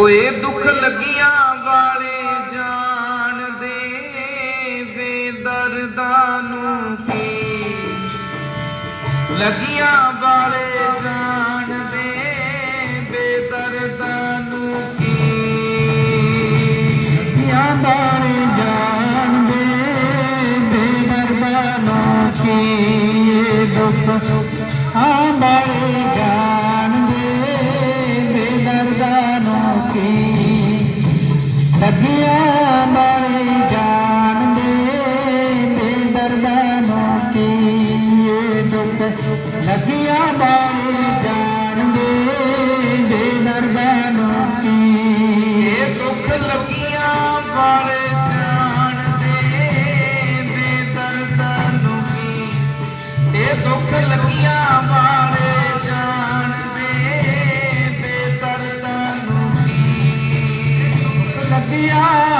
ਹੋਏ ਦੁੱਖ ਲੱਗੀਆਂ ਵਾਲੇ ਜਾਣਦੇ ਵੇ ਦਰਦਾਂ ਨੂੰ ਕੀ? ਲੱਗੀਆਂ ਵਾਲੇ ਜਾਣਦੇ ਵੇ ਦਰਦਾਂ ਨੂੰ ਕੀ? ਯਾ ਬਾਰੇ ਜਾਣਦੇ ਬੇਦਰਦਾਨੋਂ ਕੀ? ਦੁੱਖ ਆ ਬਾਰੇ ਜਾਣਦੇ ਦੁੱਖ ਲੱਗਿਆ ਬਾਰੇ ਜਾਣਦੇ ਬੇਦਰਦਾਨੋਂ ਕੀ ਇਹ ਦੁੱਖ ਲੱਗੀਆਂ ਵਾਲੇ ਜਾਣਦੇ ਵੇ ਦਰਦਾਂ ਕੀ ਇਹ ਦੁੱਖ ਲੱਗੀਆਂ ਵਾਲੇ ਜਾਣਦੇ ਵੇ ਦਰਦਾਂ ਨੂੰ ਕੀ ਲੱਗਿਆ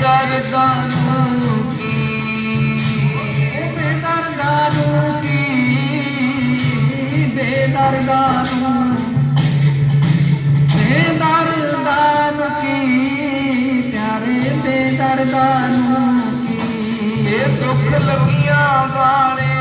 ਬੇਦਰਦਾਂ ਨੂੰ ਕੀ ਬੇਦਰਦਾਨੂੰ ਕੀ ਬੇਦਰਦਾਨੂੰ ਬੇਦਰਦਾਨੂੰ ਕੀ ਪਿਆਰੇ ਬੇਦਰਦਾਨੂੰ ਕੀ ਇਹ ਦੁੱਖ ਲੱਗੀਆਂ ਵਾਲੇ